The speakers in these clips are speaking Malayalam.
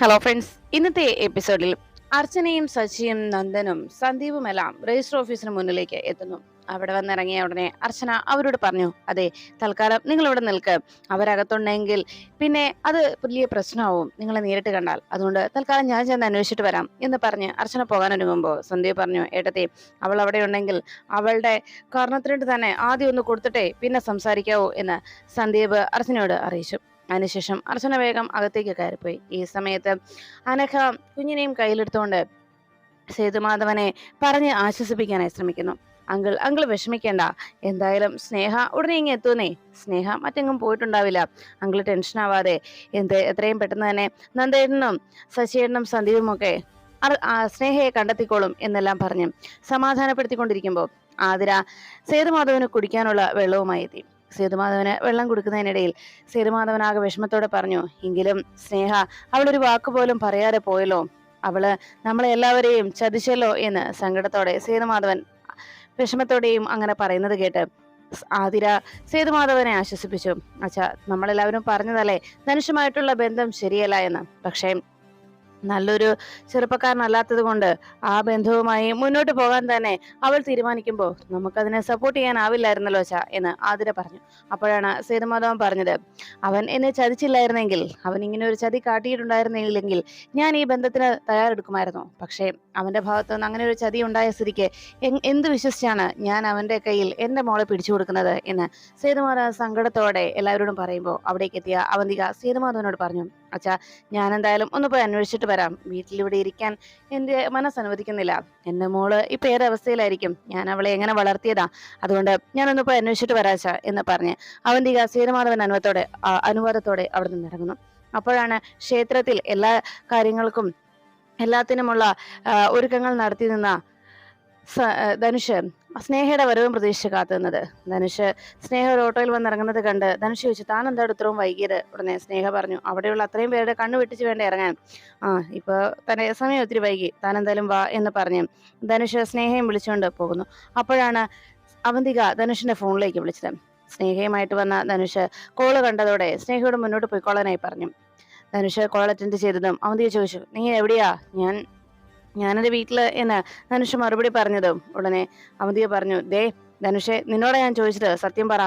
ഹലോ ഫ്രണ്ട്സ് ഇന്നത്തെ എപ്പിസോഡിൽ അർച്ചനയും സച്ചിയും നന്ദനും സന്ദീപുമെല്ലാം രജിസ്റ്റർ ഓഫീസിന് മുന്നിലേക്ക് എത്തുന്നു. അവിടെ വന്നിറങ്ങിയ ഉടനെ അർച്ചന അവരോട് പറഞ്ഞു അതെ തൽക്കാലം നിങ്ങൾ ഇവിടെ നിൽക്ക്. അവരകത്തുണ്ടെങ്കിൽ പിന്നെ അത് വലിയ പ്രശ്നമാവും. നിങ്ങളെ നേരിട്ട് കണ്ടാൽ. അതുകൊണ്ട് തൽക്കാലം ഞാൻ ചെന്ന് അന്വേഷിച്ചിട്ട് വരാം എന്ന് പറഞ്ഞ് അർച്ചന പോകാനൊരുങ്ങുമ്പോൾ സന്ദീപ് പറഞ്ഞു ഏട്ടത്തെ അവൾ അവിടെ ഉണ്ടെങ്കിൽ അവളുടെ കാരണത്തിനിട്ട് തന്നെ ആദ്യം ഒന്ന് കൊടുത്തിട്ടേ പിന്നെ സംസാരിക്കാവൂ എന്ന് സന്ദീപ് അർച്ചനയോട് അറിയിച്ചു. അതിനുശേഷം അർച്ചന വേഗം അകത്തേക്ക് കയറിപ്പോയി. ഈ സമയത്ത് അനഘ കുഞ്ഞിനെയും കയ്യിലെടുത്തുകൊണ്ട് സേതുമാധവനെ പറഞ്ഞ് ആശ്വസിപ്പിക്കാനായി ശ്രമിക്കുന്നു. അങ്കിൾ അങ്കിൾ വിഷമിക്കേണ്ട. എന്തായാലും സ്നേഹ ഉടനെ ഇങ്ങ് എത്തുന്നേ. സ്നേഹ മറ്റെങ്ങും പോയിട്ടുണ്ടാവില്ല. അങ്കിൾ ടെൻഷൻ ആവാതെ എന്ത് എത്രയും പെട്ടെന്ന് തന്നെ നന്ദേട്ടനും ശശിയേട്ടനും സന്ദീപും ഒക്കെ ആ സ്നേഹയെ കണ്ടെത്തിക്കോളും എന്നെല്ലാം പറഞ്ഞ് സമാധാനപ്പെടുത്തിക്കൊണ്ടിരിക്കുമ്പോൾ ആതിര സേതുമാധവന് കുടിക്കാനുള്ള വെള്ളവുമായി എത്തി. സേതുമാധവന് വെള്ളം കൊടുക്കുന്നതിനിടയിൽ സേതുമാധവൻ ആകെ വിഷമത്തോടെ പറഞ്ഞു എങ്കിലും സ്നേഹ അവളൊരു വാക്ക് പോലും പറയാതെ പോയല്ലോ. അവൾ നമ്മളെ എല്ലാവരെയും ചതിച്ചല്ലോ എന്ന് സങ്കടത്തോടെ സേതുമാധവൻ വിഷമത്തോടെയും അങ്ങനെ പറയുന്നത് കേട്ട് ആതിര സേതുമാധവനെ ആശ്വസിപ്പിച്ചു. അച്ഛാ നമ്മളെല്ലാവരും പറഞ്ഞതല്ലേ? ധനുഷുമായിട്ടുള്ള ബന്ധം ശരിയല്ല എന്ന്. പക്ഷേ നല്ലൊരു ചെറുപ്പക്കാരനല്ലാത്തത് കൊണ്ട് ആ ബന്ധവുമായി മുന്നോട്ട് പോകാൻ തന്നെ അവൾ തീരുമാനിക്കുമ്പോൾ നമുക്കതിനെ സപ്പോർട്ട് ചെയ്യാനാവില്ലായിരുന്നല്ലോ ചാ എന്ന് ആതിര പറഞ്ഞു. അപ്പോഴാണ് സേതുമാധവൻ പറഞ്ഞത് അവൻ എന്നെ ചതിച്ചില്ലായിരുന്നെങ്കിൽ അവൻ ഇങ്ങനെ ഒരു ചതി കാട്ടിയിട്ടുണ്ടായിരുന്നില്ലെങ്കിൽ ഞാൻ ഈ ബന്ധത്തിന് തയ്യാറെടുക്കുമായിരുന്നു. പക്ഷേ അവന്റെ ഭാഗത്തു നിന്ന് അങ്ങനെ ഒരു ചതി ഉണ്ടായ സ്ഥിതിക്ക് എന്ത് വിശ്വസിച്ചാണ് ഞാൻ അവന്റെ കയ്യിൽ എന്റെ മോളെ പിടിച്ചു കൊടുക്കുന്നത്? എന്ന് സേതുമാധവൻ സങ്കടത്തോടെ എല്ലാവരോടും പറയുമ്പോൾ അവിടേക്ക് എത്തിയ അവന്തിക സേതുമാധവനോട് പറഞ്ഞു അച്ഛാ ഞാൻ എന്തായാലും ഒന്ന് പോയി അന്വേഷിച്ചിട്ട് വരാം. വീട്ടിലിവിടെ ഇരിക്കാൻ എന്റെ മനസ്സ് അനുവദിക്കുന്നില്ല എന്റെ മോൾ ഇപ്പൊ ഏതവസ്ഥയിലായിരിക്കും? ഞാൻ അവളെ എങ്ങനെ വളർത്തിയതാ? അതുകൊണ്ട് ഞാനൊന്ന് പോയി അന്വേഷിച്ചിട്ട് വരാം അച്ഛാ എന്ന് പറഞ്ഞ് അവന്തിക സേതുമാധവൻ അനുവദത്തോടെ ആ, അനുവാദത്തോടെ അവിടെ നിന്ന് ഇറങ്ങുന്നു. അപ്പോഴാണ് ക്ഷേത്രത്തിൽ എല്ലാ കാര്യങ്ങൾക്കും എല്ലാത്തിനുമുള്ള ഒരുക്കങ്ങൾ നടത്തി നിന്ന ധനുഷ് സ്നേഹയുടെ വരവും പ്രതീക്ഷിച്ച് കാത്തുനിന്നത് ധനുഷ് സ്നേഹ ഒരു ഓട്ടോയിൽ വന്നിറങ്ങുന്നത് കണ്ട് ധനുഷ് ചോദിച്ചു താൻ എന്താണ് ഇത്രയും വൈകിയത്? ഉടനെ സ്നേഹ പറഞ്ഞു അവിടെയുള്ള അത്രയും പേരുടെ കണ്ണു വെട്ടിച്ച് വേണ്ട ഇറങ്ങാൻ? ആ ഇപ്പൊ തന്നെ സമയം ഒത്തിരി വൈകി. താൻ എന്തായാലും വാ എന്ന് പറഞ്ഞു ധനുഷ് സ്നേഹയും വിളിച്ചുകൊണ്ട് പോകുന്നു. അപ്പോഴാണ് അവന്തിക ധനുഷിന്റെ ഫോണിലേക്ക് വിളിച്ചത്. സ്നേഹയുമായിട്ട് വന്ന ധനുഷ് കോൾ കണ്ടതോടെ സ്നേഹയോട് മുന്നോട്ട് പോയിക്കോളാനായി പറഞ്ഞു. ധനുഷ് കോൾ അറ്റൻഡ് ചെയ്തതും അവന്തിക ചോദിച്ചു നീ എവിടെയാ? ഞാൻ ഞാനെന്റെ വീട്ടിൽ എന്നാ ധനുഷ് മറുപടി പറഞ്ഞത് ഉടനെ അവന്തിക പറഞ്ഞു ദേ ധനുഷെ നിന്നോട് ഞാൻ ചോദിച്ചത്. സത്യം പറ.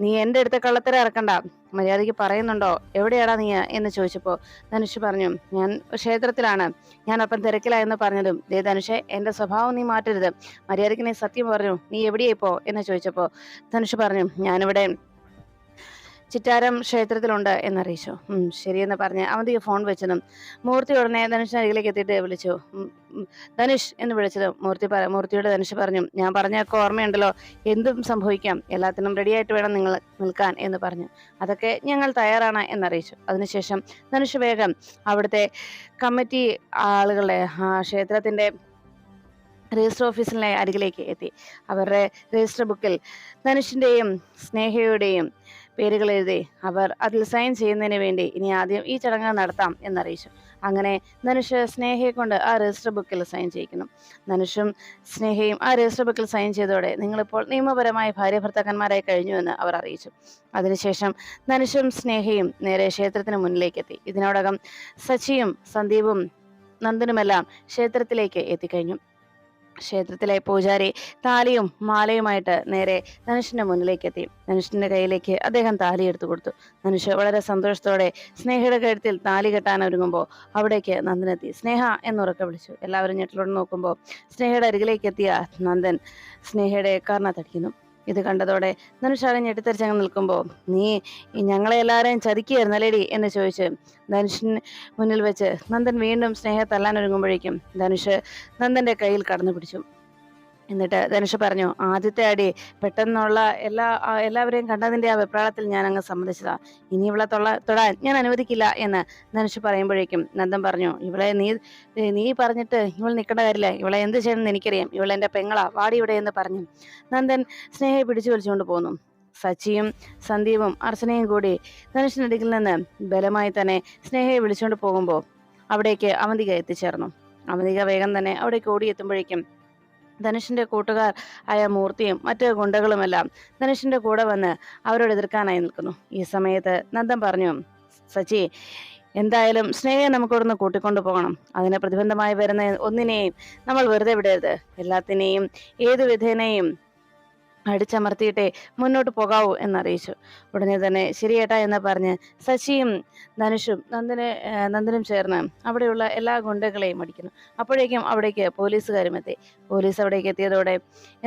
നീ എന്റെ അടുത്ത കള്ളത്തര ഇറക്കണ്ട. മര്യാദയ്ക്ക് പറയുന്നുണ്ടോ? എവിടെയാടാ നീ? എന്ന് ചോദിച്ചപ്പോ ധനുഷ് പറഞ്ഞു ഞാൻ ക്ഷേത്രത്തിലാണ്. ഞാൻ അപ്പം തിരക്കിലായെന്ന് പറഞ്ഞതും. ദേ ധനുഷെ എന്റെ സ്വഭാവം നീ മാറ്റരുത്. മര്യാദയ്ക്ക് നീ സത്യം പറഞ്ഞു. നീ എവിടെയായിപ്പോ എന്ന് ചോദിച്ചപ്പോ ധനുഷ് പറഞ്ഞു ഞാനിവിടെ ചിറ്റാരം ക്ഷേത്രത്തിലുണ്ട് എന്നറിയിച്ചു. ശരിയെന്ന് പറഞ്ഞ് അവന്തിക്ക് ഫോൺ വെച്ചതും മൂർത്തി ഉടനെ ധനുഷിന്റെ അരികിലേക്ക് എത്തിയിട്ട് വിളിച്ചു. ധനുഷ് എന്ന് വിളിച്ചതും മൂർത്തി പറ മൂർത്തിയോട് ധനുഷ് പറഞ്ഞു ഞാൻ പറഞ്ഞൊക്കെ ഓർമ്മയുണ്ടല്ലോ എന്തും സംഭവിക്കാം എല്ലാത്തിനും റെഡിയായിട്ട് വേണം നിങ്ങൾ നിൽക്കാൻ എന്ന് പറഞ്ഞു. അതൊക്കെ ഞങ്ങൾ തയ്യാറാണ് എന്നറിയിച്ചു. അതിനുശേഷം ധനുഷ് വേഗം അവിടുത്തെ കമ്മിറ്റി ആളുകളുടെ ആ ക്ഷേത്രത്തിന്റെ രജിസ്റ്റർ ഓഫീസിലെ അരികിലേക്ക് എത്തി. അവരുടെ രജിസ്റ്റർ ബുക്കിൽ ധനുഷിന്റെയും സ്നേഹയുടെയും പേരുകൾ എഴുതി അവർ അതിൽ സൈൻ ചെയ്യുന്നതിന് വേണ്ടി ഇനി ആദ്യം ഈ ചടങ്ങ് നടത്താം എന്നറിയിച്ചു. അങ്ങനെ ധനുഷ് സ്നേഹയെ കൊണ്ട് ആ രജിസ്റ്റർ ബുക്കിൽ സൈൻ ചെയ്യിക്കുന്നു. ധനുഷും സ്നേഹയും ആ രജിസ്റ്റർ ബുക്കിൽ സൈൻ ചെയ്തതോടെ നിങ്ങളിപ്പോൾ നിയമപരമായ ഭാര്യ ഭർത്താക്കന്മാരായി കഴിഞ്ഞുവെന്ന് അവർ അറിയിച്ചു. അതിനുശേഷം ധനുഷും സ്നേഹയും നേരെ ക്ഷേത്രത്തിന് മുന്നിലേക്കെത്തി ഇതിനോടകം സച്ചിയും സന്ദീപും നന്ദനുമെല്ലാം ക്ഷേത്രത്തിലേക്ക് എത്തിക്കഴിഞ്ഞു. ക്ഷേത്രത്തിലെ പൂജാരി താലിയും മാലയുമായിട്ട് നേരെ ധനുഷിന്റെ മുന്നിലേക്ക് എത്തി ധനുഷിന്റെ കയ്യിലേക്ക് അദ്ദേഹം താലി എടുത്തു കൊടുത്തു. ധനുഷ് വളരെ സന്തോഷത്തോടെ സ്നേഹയുടെ കഴുത്തിൽ താലി കെട്ടാൻ ഒരുങ്ങുമ്പോൾ അവിടേക്ക് നന്ദനെത്തി. സ്നേഹ എന്നുറക്കെ വിളിച്ചു. എല്ലാവരും ഞെട്ടിലോട് നോക്കുമ്പോൾ സ്നേഹയുടെ അരികിലേക്ക് എത്തിയ നന്ദൻ സ്നേഹയുടെ കർണത്തടിക്കുന്നു ഇത് കണ്ടതോടെ ധനുഷാകെ ഞെട്ടിത്തെറിച്ചങ്ങ് നിൽക്കുമ്പോൾ നീ ഞങ്ങളെ എല്ലാവരെയും ചതിക്കുകയായിരുന്നല്ലേടി എന്ന് ചോദിച്ച് ധനുഷിന് മുന്നിൽ വെച്ച് നന്ദൻ വീണ്ടും സ്നേഹത്തല്ലാൻ ഒരുങ്ങുമ്പോഴേക്കും ധനുഷ് നന്ദന്റെ കയ്യിൽ കടന്നു പിടിച്ചു. എന്നിട്ട് ധനുഷ് പറഞ്ഞു ആദ്യത്തെ അടി പെട്ടെന്നുള്ള എല്ലാ എല്ലാവരെയും കണ്ടതിന്റെ ആ വെപ്രാളത്തിൽ ഞാൻ അങ്ങ് സമ്മതിച്ചതാ. ഇനി ഇവളെ തൊള്ള തൊടാൻ ഞാൻ അനുവദിക്കില്ല എന്ന് ധനുഷ് പറയുമ്പോഴേക്കും നന്ദൻ പറഞ്ഞു ഇവളെ നീ നീ പറഞ്ഞിട്ട് ഇവൾ നിൽക്കേണ്ട കാര്യമില്ല. ഇവളെ എന്ത് ചെയ്യണമെന്ന് എനിക്കറിയാം. ഇവളെന്റെ പെങ്ങളാ. വാടി ഇവിടെ എന്ന് പറഞ്ഞു. നന്ദൻ സ്നേഹയെ പിടിച്ചു വലിച്ചുകൊണ്ട് പോന്നു. സച്ചിയും സന്ദീപും അർച്ചനയും കൂടി ധനുഷിനടുക്കിൽ നിന്ന് ബലമായി തന്നെ സ്നേഹയെ വിളിച്ചുകൊണ്ട് പോകുമ്പോൾ അവിടേക്ക് അവന്തിക എത്തിച്ചേർന്നു. അവന്തിക വേഗം തന്നെ അവിടേക്ക് ഓടിയെത്തുമ്പോഴേക്കും ധനുഷിന്റെ കൂട്ടുകാർ ആയ മൂർത്തിയും മറ്റ് ഗുണ്ടകളുമെല്ലാം ധനുഷിന്റെ കൂടെ വന്ന് അവരോട് എതിർക്കാനായി നിൽക്കുന്നു. ഈ സമയത്ത് നന്ദൻ പറഞ്ഞു സച്ചി എന്തായാലും സ്നേഹയെ നമുക്കിവിടുന്ന് കൂട്ടിക്കൊണ്ടു പോകണം. അതിന് പ്രതിബന്ധമായി വരുന്ന ഒന്നിനെയും നമ്മൾ വെറുതെ വിടരുത്. എല്ലാത്തിനെയും ഏതു വിധേനയും അടിച്ചമർത്തിയിട്ടേ മുന്നോട്ട് പോകാവൂ എന്നറിയിച്ചു. ഉടനെ തന്നെ ശരിയേട്ടാ എന്ന് പറഞ്ഞ് ശശിയും ധനുഷും നന്ദനെ നന്ദനും ചേർന്ന് അവിടെയുള്ള എല്ലാ ഗുണ്ടകളെയും അടിക്കുന്നു. അപ്പോഴേക്കും അവിടേക്ക് പോലീസുകാരും എത്തി. പോലീസ് അവിടേക്ക് എത്തിയതോടെ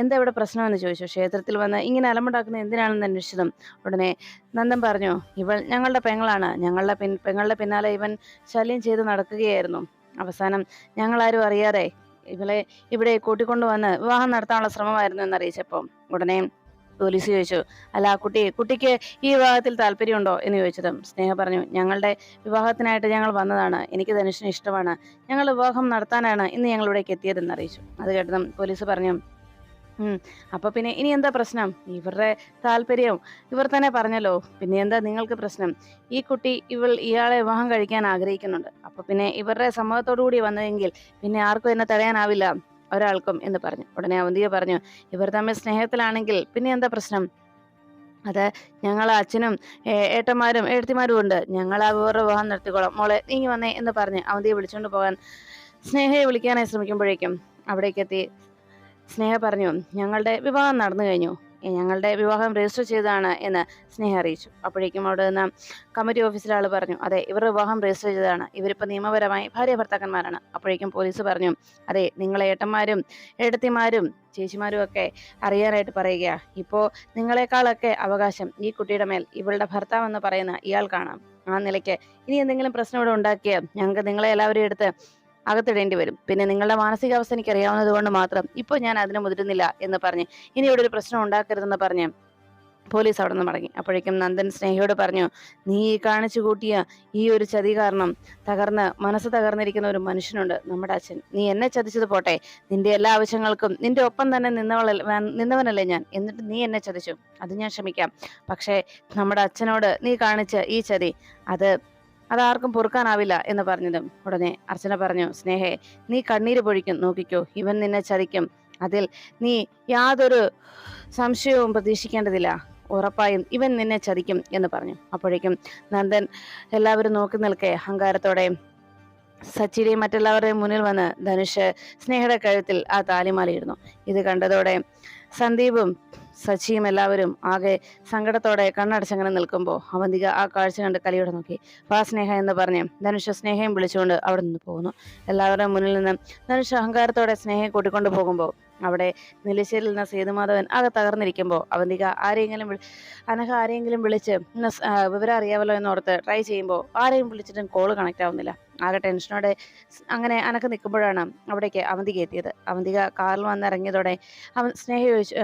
എന്താ ഇവിടെ പ്രശ്നമെന്ന് ചോദിച്ചു. ക്ഷേത്രത്തിൽ വന്ന് ഇങ്ങനെ അലമുണ്ടാക്കുന്നത് എന്തിനാണെന്ന് അന്വേഷിച്ചതും ഉടനെ നന്ദൻ പറഞ്ഞു ഇവൾ ഞങ്ങളുടെ പെങ്ങളാണ്. ഞങ്ങളുടെ പിൻ പെങ്ങളുടെ പിന്നാലെ ഇവൻ ശല്യം ചെയ്ത് നടക്കുകയായിരുന്നു. അവസാനം ഞങ്ങളാരും അറിയാതെ ഇവളെ ഇവിടെ കൂട്ടിക്കൊണ്ടുവന്ന് വിവാഹം നടത്താനുള്ള ശ്രമമായിരുന്നു എന്നറിയിച്ചപ്പോൾ ഉടനെ പോലീസ് ചോദിച്ചു അല്ല കുട്ടി കുട്ടിക്ക് ഈ വിവാഹത്തിൽ താല്പര്യമുണ്ടോ? എന്ന് ചോദിച്ചതും സ്നേഹ പറഞ്ഞു ഞങ്ങളുടെ വിവാഹത്തിനായിട്ട് ഞങ്ങൾ വന്നതാണ് എനിക്ക് ധനുഷിന് ഇഷ്ടമാണ് ഞങ്ങൾ വിവാഹം നടത്താനാണ് ഇന്ന് ഞങ്ങളിവിടേക്ക് എത്തിയതെന്ന് അറിയിച്ചു. അത് കേട്ടതും പോലീസ് പറഞ്ഞു അപ്പൊ പിന്നെ ഇനി എന്താ പ്രശ്നം? ഇവരുടെ താല്പര്യം ഇവർ തന്നെ പറഞ്ഞല്ലോ പിന്നെ എന്താ നിങ്ങൾക്ക് പ്രശ്നം? ഈ കുട്ടി ഇവൾ ഇയാളെ വിവാഹം കഴിക്കാൻ ആഗ്രഹിക്കുന്നുണ്ട്. അപ്പൊ പിന്നെ ഇവരുടെ സമ്മതത്തോടു കൂടി വന്നതെങ്കിൽ പിന്നെ ആർക്കും എന്നെ തടയാനാവില്ല ഒരാൾക്കും എന്ന് പറഞ്ഞു. ഉടനെ അവന്തിക പറഞ്ഞു ഇവർ തമ്മിൽ സ്നേഹത്തിലാണെങ്കിൽ പിന്നെ എന്താ പ്രശ്നം? അത് ഞങ്ങൾ അച്ഛനും ഏട്ടന്മാരും എഴുത്തിമാരും ഉണ്ട്. ഞങ്ങൾ ആ വേറെ വിവാഹം നടത്തിക്കോളാം മോളെ നീങ്ങി വന്നേ എന്ന് പറഞ്ഞ് അവന്തിയെ വിളിച്ചുകൊണ്ട് പോകാൻ സ്നേഹയെ വിളിക്കാനായി ശ്രമിക്കുമ്പോഴേക്കും അവിടേക്കെത്തി സ്നേഹ പറഞ്ഞു ഞങ്ങളുടെ വിവാഹം നടന്നു കഴിഞ്ഞു. ഞങ്ങളുടെ വിവാഹം രജിസ്റ്റർ ചെയ്തതാണ് എന്ന് സ്നേഹ അറിയിച്ചു. അപ്പോഴേക്കും അവിടെ നിന്ന് കമ്മിറ്റി ഓഫീസിലെ ആൾ പറഞ്ഞു അതെ ഇവർ വിവാഹം രജിസ്റ്റർ ചെയ്തതാണ്. ഇവരിപ്പോൾ നിയമപരമായി ഭാര്യ ഭർത്താക്കന്മാരാണ്. അപ്പോഴേക്കും പോലീസ് പറഞ്ഞു അതെ നിങ്ങളെ ഏട്ടന്മാരും ഏട്ടത്തിമാരും ചേച്ചിമാരും ഒക്കെ അറിയാനായിട്ട് പറയുക ഇപ്പോൾ നിങ്ങളെക്കാളൊക്കെ അവകാശം ഈ കുട്ടിയുടെ മേൽ. ഇവളുടെ ഭർത്താവ് എന്ന് പറയുന്ന ഇയാൾ കാണാം. ആ നിലയ്ക്ക് ഇനി എന്തെങ്കിലും പ്രശ്നം ഇവിടെ ഉണ്ടാക്കിയ ഞങ്ങൾക്ക് നിങ്ങളെ എല്ലാവരും എടുത്ത് അകത്തിടേണ്ടി വരും. പിന്നെ നിങ്ങളുടെ മാനസികാവസ്ഥ എനിക്ക് മാത്രം ഇപ്പോൾ ഞാൻ അതിനെ മുതിരുന്നില്ല എന്ന് പറഞ്ഞ് ഇനി ഇവിടെ ഒരു പ്രശ്നം ഉണ്ടാക്കരുതെന്ന് പറഞ്ഞ് പോലീസ് അവിടെ നിന്ന് മടങ്ങി. അപ്പോഴേക്കും നന്ദൻ സ്നേഹയോട് പറഞ്ഞു നീ കാണിച്ചു കൂട്ടിയ ഈ ഒരു ചതി കാരണം തകർന്ന് മനസ്സ് തകർന്നിരിക്കുന്ന ഒരു മനുഷ്യനുണ്ട് നമ്മുടെ അച്ഛൻ. നീ എന്നെ ചതിച്ചത് പോട്ടെ. നിന്റെ എല്ലാ ആവശ്യങ്ങൾക്കും നിന്റെ ഒപ്പം തന്നെ നിന്നവള നിന്നവനല്ലേ ഞാൻ. എന്നിട്ട് നീ എന്നെ ചതിച്ചു. അത് ഞാൻ ക്ഷമിക്കാം. പക്ഷേ നമ്മുടെ അച്ഛനോട് നീ കാണിച്ച ഈ ചതി അത് അതാർക്കും പൊറുക്കാനാവില്ല എന്ന് പറഞ്ഞതും ഉടനെ അർച്ചന പറഞ്ഞു സ്നേഹേ നീ കണ്ണീര് പൊഴിക്കും നോക്കിക്കോ ഇവൻ നിന്നെ ചതിക്കും. അതിൽ നീ യാതൊരു സംശയവും പ്രതീക്ഷിക്കേണ്ടതില്ല. ഉറപ്പായും ഇവൻ നിന്നെ ചതിക്കും എന്ന് പറഞ്ഞു. അപ്പോഴേക്കും നന്ദൻ എല്ലാവരും നോക്കി നിൽക്കേ അഹങ്കാരത്തോടെ സച്ചിയുടെയും മറ്റുള്ളവരുടെയും മുന്നിൽ വന്ന് ധനുഷ് സ്നേഹയുടെ കഴുത്തിൽ ആ താലിമാലയിരുന്നു ഇത് കണ്ടതോടെ സന്ദീപും സച്ചിയും എല്ലാവരും ആകെ സങ്കടത്തോടെ കണ്ണടച്ചങ്ങനെ നിൽക്കുമ്പോൾ അവന്തിക ആ കാഴ്ച കണ്ട് കലിയോടെ നോക്കി. വാ സ്നേഹ എന്ന് പറഞ്ഞ് ധനുഷ സ്നേഹയും വിളിച്ചുകൊണ്ട് അവിടെ നിന്ന് പോകുന്നു. എല്ലാവരുടെയും മുന്നിൽ നിന്ന് ധനുഷ അഹങ്കാരത്തോടെ സ്നേഹയെ കൂട്ടിക്കൊണ്ടു പോകുമ്പോൾ അവിടെ നിലശ്ശേരിയിൽ നിന്ന് സേതുമാധവൻ ആകെ തകർന്നിരിക്കുമ്പോൾ അവന്തിക ആരെങ്കിലും അനഘ ആരെങ്കിലും വിളിച്ച് വിവരം അറിയാമല്ലോ എന്നോർത്ത് ട്രൈ ചെയ്യുമ്പോൾ ആരെയും വിളിച്ചിട്ടും കോൾ കണക്ട് ആവുന്നില്ല. ആകെ ടെൻഷനോടെ അങ്ങനെ അനക്ക് നിൽക്കുമ്പോഴാണ് അവിടേക്ക് അവന്തിക എത്തിയത്. അവന്തിക കാറിൽ വന്നിറങ്ങിയതോടെ അവൻ സ്നേഹ ചോദിച്ചു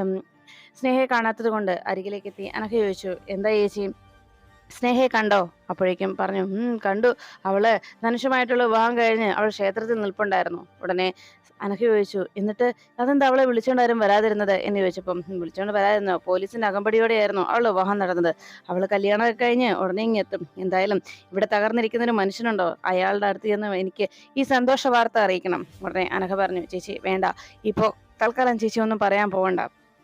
സ്നേഹയെ കാണാത്തത് കൊണ്ട് അരികിലേക്ക് എത്തി അനഘ ചോദിച്ചു എന്താ ചേച്ചി? സ്നേഹയെ കണ്ടോ? അപ്പോഴേക്കും പറഞ്ഞു കണ്ടു. അവൾ ധനുഷമായിട്ടുള്ള വിവാഹം കഴിഞ്ഞ് അവൾ ക്ഷേത്രത്തിൽ നിൽപ്പുണ്ടായിരുന്നു. ഉടനെ അനഘ ചോദിച്ചു എന്നിട്ട് അതെന്താ അവളെ വിളിച്ചുകൊണ്ടാരും വരാതിരുന്നത്? എന്ന് ചോദിച്ചപ്പം വിളിച്ചുകൊണ്ട് വരാതിരുന്നോ? പോലീസിന്റെ അകമ്പടിയോടെയായിരുന്നു അവൾ വിവാഹം നടന്നത്. അവൾ കല്യാണമൊക്കെ കഴിഞ്ഞ് ഉടനെ ഇങ്ങെത്തും എന്തായാലും ഇവിടെ തകർന്നിരിക്കുന്ന ഒരു മനുഷ്യനുണ്ടോ? അയാളുടെ അടുത്ത് ചെന്ന് എനിക്ക് ഈ സന്തോഷ വാർത്ത അറിയിക്കണം. ഉടനെ അനഘ പറഞ്ഞു ചേച്ചി വേണ്ട. ഇപ്പോ തൽക്കാലം ചേച്ചി ഒന്നും പറയാൻ പോകണ്ട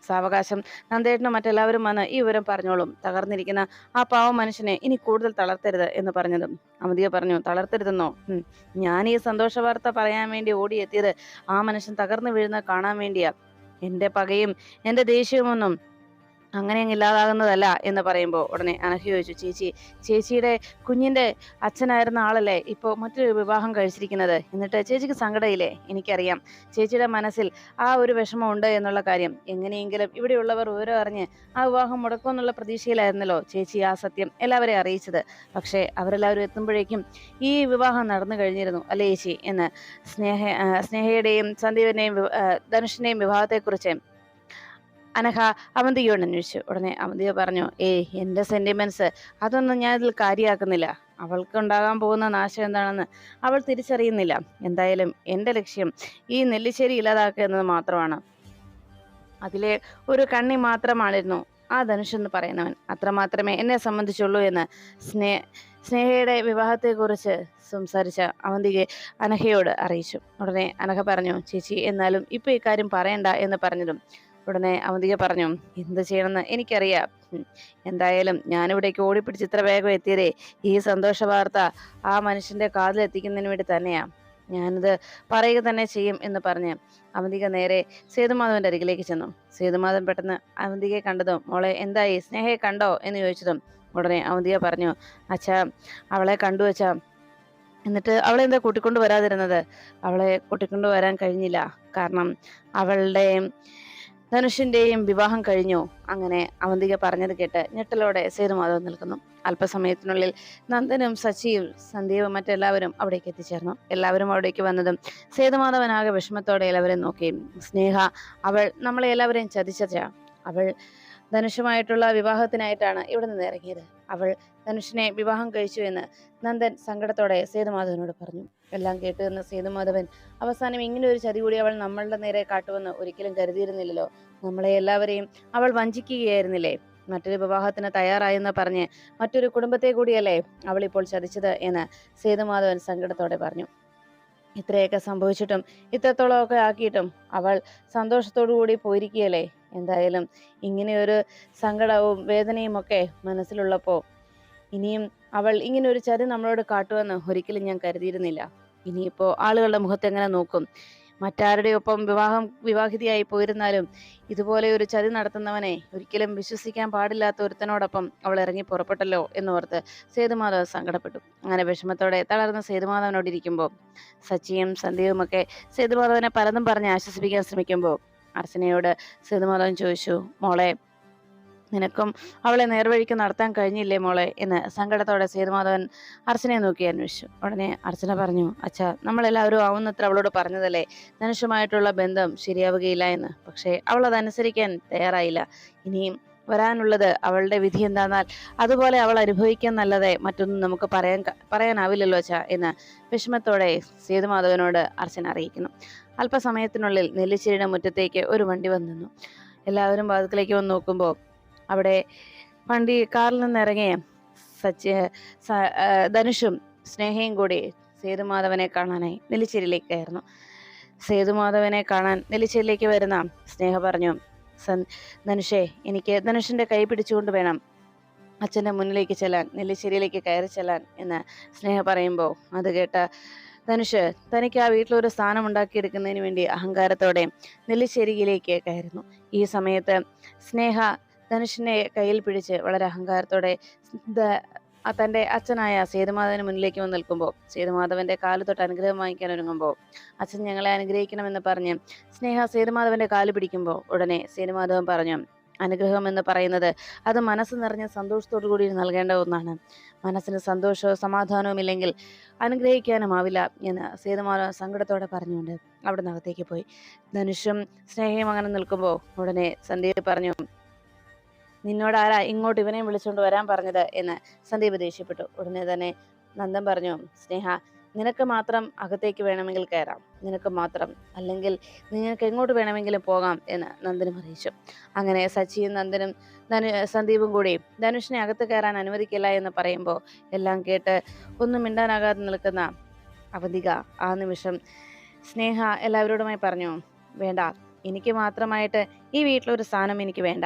സാവകാശം. നന്ദേട്ടനും മറ്റെല്ലാവരും വന്ന് ഈ വിവരം പറഞ്ഞോളും. തകർന്നിരിക്കുന്ന ആ പാവ മനുഷ്യനെ ഇനി കൂടുതൽ തളർത്തരുത് എന്ന് പറഞ്ഞതും. അമിതിയെ പറഞ്ഞു തളർത്തരുതെന്നോ? ഞാൻ ഈ സന്തോഷ വാർത്ത പറയാൻ വേണ്ടി ഓടിയെത്തിയത് ആ മനുഷ്യൻ തകർന്നു വീഴുന്നത് കാണാൻ വേണ്ടിയാ. എന്റെ പകയും എന്റെ ദേഷ്യവുമൊന്നും അങ്ങനെ അങ്ങ് ഇല്ലാതാകുന്നതല്ല എന്ന് പറയുമ്പോൾ ഉടനെ അനഹി ചോദിച്ചു ചേച്ചി ചേച്ചിയുടെ കുഞ്ഞിന്റെ അച്ഛനായിരുന്ന ആളല്ലേ ഇപ്പോൾ മറ്റൊരു വിവാഹം കഴിച്ചിരിക്കുന്നത്? എന്നിട്ട് ചേച്ചിക്ക് സങ്കടയില്ലേ? എനിക്കറിയാം. ചേച്ചിയുടെ മനസ്സിൽ ആ ഒരു വിഷമം ഉണ്ട് എന്നുള്ള കാര്യം. എങ്ങനെയെങ്കിലും ഇവിടെയുള്ളവർ ഓരോ അറിഞ്ഞ് ആ വിവാഹം മുടക്കുമെന്നുള്ള പ്രതീക്ഷയിലായിരുന്നല്ലോ ചേച്ചി ആ സത്യം എല്ലാവരെയും അറിയിച്ചത്. പക്ഷേ അവരെല്ലാവരും എത്തുമ്പോഴേക്കും ഈ വിവാഹം നടന്നു കഴിഞ്ഞിരുന്നു അല്ലേ ചേച്ചി? എന്ന് സ്നേഹ സ്നേഹയുടെയും സന്ദീപിന്റെയും ധനുഷിന്റെയും വിവാഹത്തെക്കുറിച്ച് അനഘ അവന്തിയോട് അന്വേഷിച്ചു. ഉടനെ അവന്തിക പറഞ്ഞു ഏയ് എന്റെ സെന്റിമെന്റ്സ് അതൊന്നും ഞാൻ ഇതിൽ കാര്യമാക്കുന്നില്ല അവൾക്ക് ഉണ്ടാകാൻ പോകുന്ന നാശം എന്താണെന്ന് അവൾ തിരിച്ചറിയുന്നില്ല. എന്തായാലും എന്റെ ലക്ഷ്യം ഈ നെല്ലിശ്ശേരി ഇല്ലാതാക്കുക എന്നത് മാത്രമാണ്. അതിലെ ഒരു കണ്ണി മാത്രമാണിരുന്നു. ആ ധനുഷ് എന്ന് പറയുന്നവൻ. അത്രമാത്രമേ എന്നെ സംബന്ധിച്ചുള്ളൂ എന്ന് സ്നേ സ്നേഹയുടെ വിവാഹത്തെക്കുറിച്ച് സംസാരിച്ച അവന്തികെ അനഹയോട് അറിയിച്ചു. ഉടനെ അനഹ പറഞ്ഞു ചേച്ചി എന്നാലും ഇപ്പൊ ഇക്കാര്യം പറയണ്ട എന്ന് പറഞ്ഞതും ഉടനെ അവന്തിക പറഞ്ഞു എന്ത് ചെയ്യണമെന്ന് എനിക്കറിയാം. എന്തായാലും ഞാനിവിടേക്ക് ഓടിപ്പിടിച്ച് ഇത്ര വേഗം എത്തിയതേ ഈ സന്തോഷ വാർത്ത ആ മനുഷ്യന്റെ കാതിൽ എത്തിക്കുന്നതിന് വേണ്ടി തന്നെയാ. ഞാനിത് പറയുക തന്നെ ചെയ്യും എന്ന് പറഞ്ഞ് അവന്തിക നേരെ സേതുമാധവന്റെ അരികിലേക്ക് ചെന്നു. സേതുമാധവൻ പെട്ടെന്ന് അവന്തികയെ കണ്ടതും മോളെ എന്തായി? സ്നേഹയെ കണ്ടോ? എന്ന് ചോദിച്ചതും ഉടനെ അവന്തിക പറഞ്ഞു അച്ഛാ അവളെ കണ്ടു അച്ഛാ. എന്നിട്ട് അവളെ എന്താ കൂട്ടിക്കൊണ്ട് വരാതിരുന്നത്? അവളെ കൂട്ടിക്കൊണ്ട് വരാൻ കഴിഞ്ഞില്ല. കാരണം അവളുടെ ധനുഷിന്റെയും വിവാഹം കഴിഞ്ഞു. അങ്ങനെ അവന്തിക പറഞ്ഞത് കേട്ട് ഞെട്ടലോടെ സേതുമാധവൻ നിൽക്കുന്നു. അല്പസമയത്തിനുള്ളിൽ നന്ദനും സച്ചിയും സന്ദീപും മറ്റെല്ലാവരും അവിടേക്ക് എത്തിച്ചേർന്നു. എല്ലാവരും അവിടേക്ക് വന്നതും സേതുമാധവൻ ആകെ വിഷമത്തോടെ എല്ലാവരെയും നോക്കി. സ്നേഹ അവൾ നമ്മളെ എല്ലാവരെയും ചതിച്ചച്ച അവൾ ധനുഷുമായിട്ടുള്ള വിവാഹത്തിനായിട്ടാണ് ഇവിടെ നിന്ന് ഇറങ്ങിയത്. അവൾ ധനുഷിനെ വിവാഹം കഴിച്ചു എന്ന് നന്ദൻ സങ്കടത്തോടെ സേതുമാധവനോട് പറഞ്ഞു. എല്ലാം കേട്ട് നിന്ന സേതുമാധവൻ അവസാനം ഇങ്ങനെ ഒരു ചതി കൂടി അവൾ നമ്മളുടെ നേരെ കാട്ടുമെന്ന് ഒരിക്കലും കരുതിയിരുന്നില്ലല്ലോ. നമ്മളെ എല്ലാവരെയും അവൾ വഞ്ചിക്കുകയായിരുന്നില്ലേ? മറ്റൊരു വിവാഹത്തിന് തയ്യാറായെന്ന് പറഞ്ഞ് മറ്റൊരു കുടുംബത്തെ കൂടിയല്ലേ അവൾ ഇപ്പോൾ ചതിച്ചത് എന്ന് സേതുമാധവൻ സങ്കടത്തോടെ പറഞ്ഞു. ഇത്രയൊക്കെ സംഭവിച്ചിട്ടും ഇത്രത്തോളമൊക്കെ ആക്കിയിട്ടും അവൾ സന്തോഷത്തോടു കൂടി പോയിരിക്കുകയല്ലേ? എന്തായാലും ഇങ്ങനെയൊരു സങ്കടവും വേദനയും ഒക്കെ മനസ്സിലുള്ളപ്പോൾ ഇനിയും അവൾ ഇങ്ങനെ ഒരു ചതി നമ്മളോട് കാട്ടുമെന്ന് ഒരിക്കലും ഞാൻ കരുതിയിരുന്നില്ല. ഇനിയിപ്പോ ആളുകളുടെ മുഖത്ത് എങ്ങനെ നോക്കും? മറ്റാരുടെ ഒപ്പം വിവാഹം വിവാഹിതയായി പോയിരുന്നാലും ഇതുപോലെ ഒരു ചതി നടത്തുന്നവനെ ഒരിക്കലും വിശ്വസിക്കാൻ പാടില്ലാത്ത ഒരുത്തനോടൊപ്പം അവൾ ഇറങ്ങി പുറപ്പെട്ടല്ലോ എന്നോർത്ത് സേതുമാധവ് സങ്കടപ്പെട്ടു. അങ്ങനെ വിഷമത്തോടെ തളർന്ന സേതുമാധവനോട് ഇരിക്കുമ്പോൾ സച്ചിയും സന്ധ്യയും സേതുമാധവനെ പലതും പറഞ്ഞ് ആശ്വസിപ്പിക്കാൻ ശ്രമിക്കുമ്പോൾ അർച്ചനയോട് സേതുമാധവൻ ചോദിച്ചു മോളെ നിനക്കും അവളെ നേർവഴിക്ക് നടത്താൻ കഴിഞ്ഞില്ലേ മോളെ എന്ന് സങ്കടത്തോടെ സേതുമാധവൻ അർച്ചനയെ നോക്കി അന്വേഷിച്ചു. ഉടനെ അർച്ചന പറഞ്ഞു അച്ഛാ നമ്മളെല്ലാവരും ആവുന്നത്ര അവളോട് പറഞ്ഞതല്ലേ? ധനുഷുമായിട്ടുള്ള ബന്ധം ശരിയാവുകയില്ല എന്ന്. പക്ഷേ അവൾ അതനുസരിക്കാൻ തയ്യാറായില്ല. ഇനിയും വരാനുള്ളത് അവളുടെ വിധി എന്താന്നാൽ അതുപോലെ അവൾ അനുഭവിക്കാൻ നല്ലതെ മറ്റൊന്നും നമുക്ക് പറയാൻ പറയാനാവില്ലല്ലോ അച്ഛ എന്ന് വിഷമത്തോടെ സേതുമാധവനോട് അർച്ചന അറിയിക്കുന്നു. അല്പസമയത്തിനുള്ളിൽ നെല്ലിശ്ശേരിയുടെ മുറ്റത്തേക്ക് ഒരു വണ്ടി വന്നിരുന്നു. എല്ലാവരും വാതിക്കലേക്ക് വന്ന് നോക്കുമ്പോൾ അവിടെ വണ്ടി കാറിൽ നിന്ന് ഇറങ്ങിയ സച്ച് ധനുഷും സ്നേഹയും കൂടി സേതുമാധവനെ കാണാനായി നെല്ലിച്ചേരിയിലേക്കായിരുന്നു സേതുമാധവനെ കാണാൻ നെല്ലിച്ചേരിയിലേക്ക് വരുന്ന സ്നേഹ പറഞ്ഞു സൻ ധനുഷേ എനിക്ക് ധനുഷിന്റെ കൈ പിടിച്ചുകൊണ്ട് വേണം അച്ഛന്റെ മുന്നിലേക്ക് ചെല്ലാൻ നെല്ലിശ്ശേരിയിലേക്ക് കയറി ചെല്ലാൻ എന്ന് സ്നേഹ പറയുമ്പോൾ അത് കേട്ട ധനുഷ് തനിക്ക് ആ വീട്ടിലൊരു സ്ഥാനം ഉണ്ടാക്കിയെടുക്കുന്നതിന് വേണ്ടി അഹങ്കാരത്തോടെ നെല്ലിശ്ശേരിയിലേക്ക് കയറുന്നു. ഈ സമയത്ത് സ്നേഹ ധനുഷിനെ കയ്യിൽ പിടിച്ച് വളരെ അഹങ്കാരത്തോടെ തന്റെ അച്ഛനായ സേതുമാധവന് മുന്നിലേക്ക് വന്ന് നിൽക്കുമ്പോൾ സേതുമാധവന്റെ കാൽ തൊട്ട് അനുഗ്രഹം വാങ്ങിക്കാൻ ഒരുങ്ങുമ്പോൾ അച്ഛൻ ഞങ്ങളെ അനുഗ്രഹിക്കണമെന്ന് പറഞ്ഞ് സ്നേഹ സേതുമാധവന്റെ കാൽ പിടിക്കുമ്പോൾ ഉടനെ സേതുമാധവൻ പറഞ്ഞു അനുഗ്രഹം എന്ന് പറയുന്നത് അത് മനസ്സ് നിറഞ്ഞ സന്തോഷത്തോടു കൂടി നൽകേണ്ട ഒന്നാണ്. മനസ്സിന് സന്തോഷവും സമാധാനവും ഇല്ലെങ്കിൽ അനുഗ്രഹിക്കാനുമാവില്ല എന്ന് സേതുമാധവൻ സങ്കടത്തോടെ പറഞ്ഞുകൊണ്ട് അവിടെ നിന്ന് അകത്തേക്ക് പോയി. ധനുഷും സ്നേഹയും അങ്ങനെ നിൽക്കുമ്പോൾ ഉടനെ സന്ധ്യ പറഞ്ഞു നിന്നോട് ആരാ ഇങ്ങോട്ട് ഇവനെയും വിളിച്ചുകൊണ്ട് വരാൻ പറഞ്ഞത് എന്ന് സന്ദീപ് ദേഷ്യപ്പെട്ടു. ഉടനെ തന്നെ നന്ദൻ പറഞ്ഞു സ്നേഹ നിനക്ക് മാത്രം അകത്തേക്ക് വേണമെങ്കിൽ കയറാം. നിനക്ക് മാത്രം. അല്ലെങ്കിൽ നിങ്ങൾക്ക് എങ്ങോട്ട് വേണമെങ്കിലും പോകാം എന്ന് നന്ദനും അറിയിച്ചു. അങ്ങനെ സച്ചിയും നന്ദനും ധനു സന്ദീപും കൂടി ധനുഷിനെ അകത്ത് കയറാൻ അനുവദിക്കില്ല എന്ന് പറയുമ്പോൾ എല്ലാം കേട്ട് ഒന്നും മിണ്ടാനാകാതെ നിൽക്കുന്ന അവധിക ആ നിമിഷം സ്നേഹ എല്ലാവരോടുമായി പറഞ്ഞു വേണ്ട. എനിക്ക് മാത്രമായിട്ട് ഈ വീട്ടിലൊരു സ്ഥാനം എനിക്ക് വേണ്ട.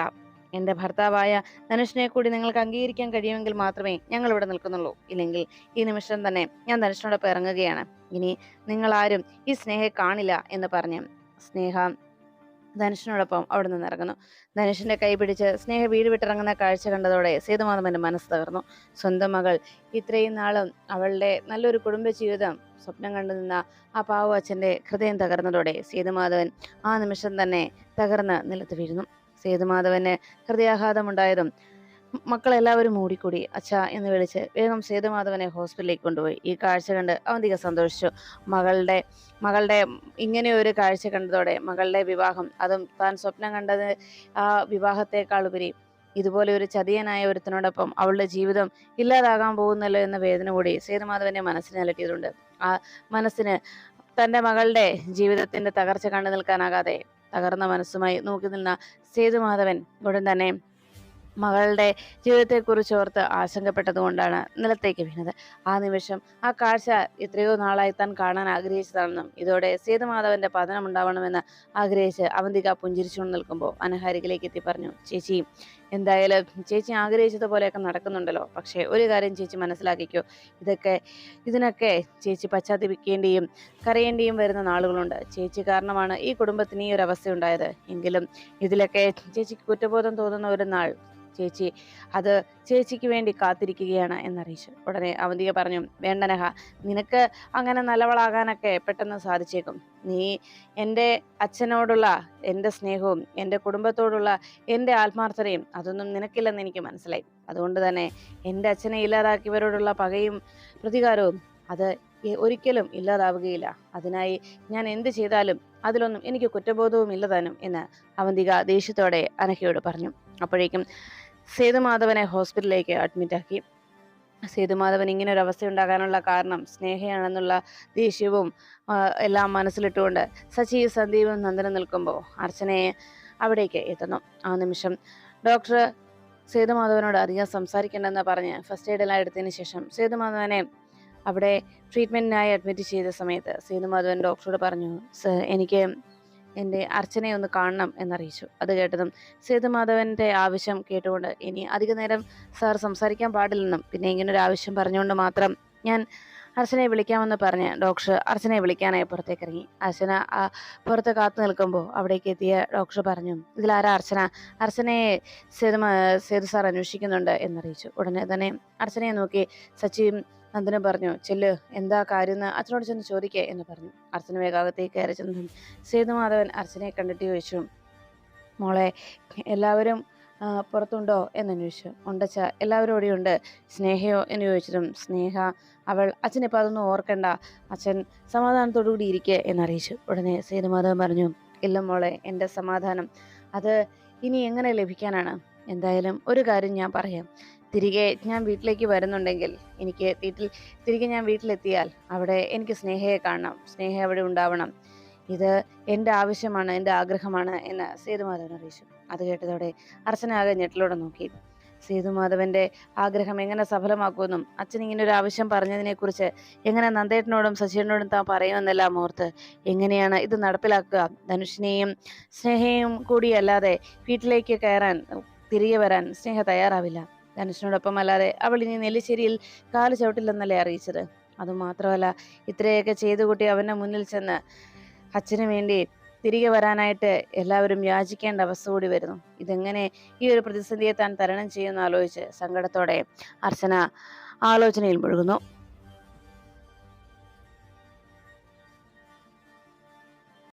എന്റെ ഭർത്താവായ ധനുഷിനെ കൂടി നിങ്ങൾക്ക് അംഗീകരിക്കാൻ കഴിയുമെങ്കിൽ മാത്രമേ ഞങ്ങൾ ഇവിടെ നിൽക്കുന്നുള്ളൂ. ഇല്ലെങ്കിൽ ഈ നിമിഷം തന്നെ ഞാൻ ധനുഷിനോടൊപ്പം ഇറങ്ങുകയാണ്. ഇനി നിങ്ങൾ ആരും ഈ സ്നേഹയെ കാണില്ല എന്ന് പറഞ്ഞു സ്നേഹ ധനുഷിനോടൊപ്പം അവിടെ നിന്ന് ഇറങ്ങുന്നു. ധനുഷിന്റെ കൈ പിടിച്ച് സ്നേഹ വീട് വിട്ടിറങ്ങുന്ന കാഴ്ച കണ്ടതോടെ സേതുമാധവന്റെ മനസ്സ് തകർന്നു. സ്വന്തം മകൾ ഇത്രയും നാളും അവളുടെ നല്ലൊരു കുടുംബ ജീവിതം സ്വപ്നം കണ്ടു നിന്ന ആ പാവു അച്ഛന്റെ ഹൃദയം തകർന്നതോടെ സേതുമാധവൻ ആ നിമിഷം തന്നെ തകർന്ന് നിലത്ത് വീഴുന്നു. സേതുമാധവന് ഹൃദയാഘാതമുണ്ടായതും മക്കളെല്ലാവരും മൂടിക്കൂടി. അച്ഛ എന്ന് വിളിച്ച് വേഗം സേതുമാധവനെ ഹോസ്പിറ്റലിലേക്ക് കൊണ്ടുപോയി. ഈ കാഴ്ച കണ്ട് അവന്തിക സന്തോഷിച്ചു. മകളുടെ മകളുടെ ഇങ്ങനെ ഒരു കാഴ്ച കണ്ടതോടെ മകളുടെ വിവാഹം അതും താൻ സ്വപ്നം കണ്ടത് ആ വിവാഹത്തെക്കാൾ ഉപരി. ഇതുപോലെ ഒരു ചതിയനായ ഒരുത്തനോടൊപ്പം അവളുടെ ജീവിതം ഇല്ലാതാകാൻ പോകുന്നല്ലോ എന്ന വേദന കൂടി സേതുമാധവന്റെ മനസ്സിനെ അലട്ടിയതുണ്ട് ആ മനസ്സിന് തന്റെ മകളുടെ ജീവിതത്തിന്റെ തകർച്ച കണ്ടു നിൽക്കാനാകാതെ തകർന്ന മനസ്സുമായി നോക്കി നിന്ന സേതുമാധവൻ ഉടൻ തന്നെ മകളുടെ ജീവിതത്തെക്കുറിച്ച് ഓർത്ത് ആശങ്കപ്പെട്ടതുകൊണ്ടാണ് നിലത്തേക്ക് വീണത്. ആ നിമിഷം ആ കാഴ്ച എത്രയോ നാളായി താൻ കാണാൻ ആഗ്രഹിച്ചതാണെന്നും ഇതോടെ സേതുമാധവന്റെ പതനം ഉണ്ടാവണമെന്ന് ആഗ്രഹിച്ച് അവന്തിക പുഞ്ചിരിച്ചുകൊണ്ട് നിൽക്കുമ്പോൾ അനഹാരികിലേക്ക് എത്തി പറഞ്ഞു ചേച്ചി എന്തായാലും ചേച്ചി ആഗ്രഹിച്ചത് പോലെയൊക്കെ നടക്കുന്നുണ്ടല്ലോ. പക്ഷേ ഒരു കാര്യം ചേച്ചി മനസ്സിലാക്കിക്കോ. ഇതൊക്കെ ഇതിനൊക്കെ ചേച്ചി പശ്ചാത്തപിക്കേണ്ടിയും കരയേണ്ടിയും വരുന്ന നാളുകളുണ്ട്. ചേച്ചി കാരണമാണ് ഈ കുടുംബത്തിന് ഈ ഒരു അവസ്ഥ ഉണ്ടായത് എങ്കിലും ഇതിലൊക്കെ ചേച്ചിക്ക് കുറ്റബോധം തോന്നുന്ന ഒരു നാൾ ചേച്ചി. അത് ചേച്ചിക്ക് വേണ്ടി കാത്തിരിക്കുകയാണ് എന്നറിയിച്ചു. ഉടനെ അവന്തിക പറഞ്ഞു വേണ്ടനഹ നിനക്ക് അങ്ങനെ നല്ലവളാകാനൊക്കെ പെട്ടെന്ന് സാധിച്ചേക്കും. നീ എന്റെ അച്ഛനോടുള്ള എന്റെ സ്നേഹവും എന്റെ കുടുംബത്തോടുള്ള എന്റെ ആത്മാർത്ഥതയും അതൊന്നും നിനക്കില്ലെന്ന് എനിക്ക് മനസ്സിലായി. അതുകൊണ്ട് തന്നെ എന്റെ അച്ഛനെ ഇല്ലാതാക്കിയവരോടുള്ള പകയും പ്രതികാരവും അത് ഒരിക്കലും ഇല്ലാതാവുകയില്ല. അതിനായി ഞാൻ എന്ത് ചെയ്താലും അതിലൊന്നും എനിക്ക് കുറ്റബോധവും ഇല്ലതാനും എന്ന് അവന്തിക ദേഷ്യത്തോടെ അനഹയോട് പറഞ്ഞു. അപ്പോഴേക്കും സേതുമാധവനെ ഹോസ്പിറ്റലിലേക്ക് അഡ്മിറ്റാക്കി സേതുമാധവൻ ഇങ്ങനെ ഒരു അവസ്ഥ ഉണ്ടാകാനുള്ള കാരണം സ്നേഹയാണെന്നുള്ള ദേഷ്യവും എല്ലാം മനസ്സിലിട്ടുകൊണ്ട് സച്ചി സന്ദീപും നന്ദനം നിൽക്കുമ്പോൾ അർച്ചനയെ അവിടേക്ക് എത്തുന്നു. ആ നിമിഷം ഡോക്ടർ സേതുമാധവനോട് അധികം സംസാരിക്കേണ്ടെന്ന് പറഞ്ഞ് ഫസ്റ്റ് എയ്ഡെല്ലാം എടുത്തതിന് ശേഷം സേതുമാധവനെ അവിടെ ട്രീറ്റ്മെന്റിനായി അഡ്മിറ്റ് ചെയ്ത സമയത്ത് സേതുമാധവൻ ഡോക്ടറോട് പറഞ്ഞു "സർ എനിക്ക് എന്റെ അർച്ചനയെ ഒന്ന് കാണണം എന്നറിയിച്ചു. അത് കേട്ടതും സേതുമാധവന്റെ ആവശ്യം കേട്ടുകൊണ്ട് ഇനി അധിക നേരം സാർ സംസാരിക്കാൻ പാടില്ലെന്നും പിന്നെ ഇങ്ങനൊരു ആവശ്യം പറഞ്ഞുകൊണ്ട് മാത്രം ഞാൻ അർച്ചനയെ വിളിക്കാമെന്ന് പറഞ്ഞ് ഡോക്ടർ അർച്ചനയെ വിളിക്കാനായി പുറത്തേക്ക് ഇറങ്ങി അർച്ചന പുറത്ത് കാത്തു നിൽക്കുമ്പോൾ അവിടേക്ക് എത്തിയ ഡോക്ടർ പറഞ്ഞു ഇതിലാരാ അർച്ചന? അർച്ചനയെ സേതു സേതു സാർ അന്വേഷിക്കുന്നുണ്ട് എന്നറിയിച്ചു. ഉടനെ തന്നെ അർച്ചനയെ നോക്കി സച്ചിയും നന്ദനും പറഞ്ഞു ചെല്ല് എന്താ കാര്യം അച്ഛനോട് ചെന്ന് ചോദിക്കേ എന്ന് പറഞ്ഞു. അർച്ചന വേഗാകത്തേക്ക് കയറി ചെന്നു. സേതുമാധവൻ അർച്ചനയെ കണ്ടിട്ട് ചോദിച്ചു മോളെ എല്ലാവരും പുറത്തുണ്ടോ? എന്ന് അന്വേഷിച്ചു. ഉണ്ടച്ച എല്ലാവരും ഓടിയുണ്ട് സ്നേഹയോ? എന്ന് ചോദിച്ചതും സ്നേഹ അവൾ അച്ഛനിപ്പോൾ അതൊന്നും ഓർക്കണ്ട. അച്ഛൻ സമാധാനത്തോടു കൂടി ഇരിക്കുക എന്നറിയിച്ചു ഉടനെ സേതുമാധവൻ പറഞ്ഞു ഇല്ല മോളെ എന്റെ സമാധാനം അത് ഇനി എങ്ങനെ ലഭിക്കാനാണ്? എന്തായാലും ഒരു കാര്യം ഞാൻ പറയാം. തിരികെ ഞാൻ വീട്ടിലേക്ക് വരുന്നുണ്ടെങ്കിൽ എനിക്ക് വീട്ടിൽ തിരികെ ഞാൻ വീട്ടിലെത്തിയാൽ അവിടെ എനിക്ക് സ്നേഹയെ കാണണം സ്നേഹ അവിടെ ഉണ്ടാവണം. ഇത് എന്റെ ആവശ്യമാണ് എന്റെ ആഗ്രഹമാണ് എന്ന് സേതുമാധവൻ അറിയിച്ചു. അത് കേട്ടതോടെ അർച്ചന ആകെ ഞെട്ടിലൂടെ നോക്കി. സേതുമാധവന്റെ ആഗ്രഹം എങ്ങനെ സഫലമാക്കുമെന്നും അച്ഛൻ ഇങ്ങനെ ഒരു ആവശ്യം പറഞ്ഞതിനെക്കുറിച്ച് എങ്ങനെ നന്ദേട്ടനോടും സച്ചിനോടും താൻ പറയുമെന്നെല്ലാം ഓർത്ത് എങ്ങനെയാണ് ഇത് നടപ്പിലാക്കുക? ധനുഷിനെയും സ്നേഹയും കൂടിയല്ലാതെ വീട്ടിലേക്ക് കയറാൻ തിരികെ വരാൻ സ്നേഹ തയ്യാറാവില്ല. ധനുഷിനോടൊപ്പം അല്ലാതെ അവൾ ഇനി നെല്ലിശ്ശേരിയിൽ കാൽ ചവിട്ടില്ലെന്നല്ലേ അറിയിച്ചത്? അതുമാത്രമല്ല ഇത്രയൊക്കെ ചെയ്തു കൂട്ടി അവന്റെ മുന്നിൽ ചെന്ന് അച്ഛന് വേണ്ടി തിരികെ വരാനായിട്ട് എല്ലാവരും യാചിക്കേണ്ട അവസ്ഥ കൂടി വരുന്നു. ഇതെങ്ങനെ ഈ ഒരു പ്രതിസന്ധിയെ താൻ തരണം ചെയ്യുമെന്ന് ആലോചിച്ച് സങ്കടത്തോടെ അർച്ചന ആലോചനയിൽ മുഴുകുന്നു.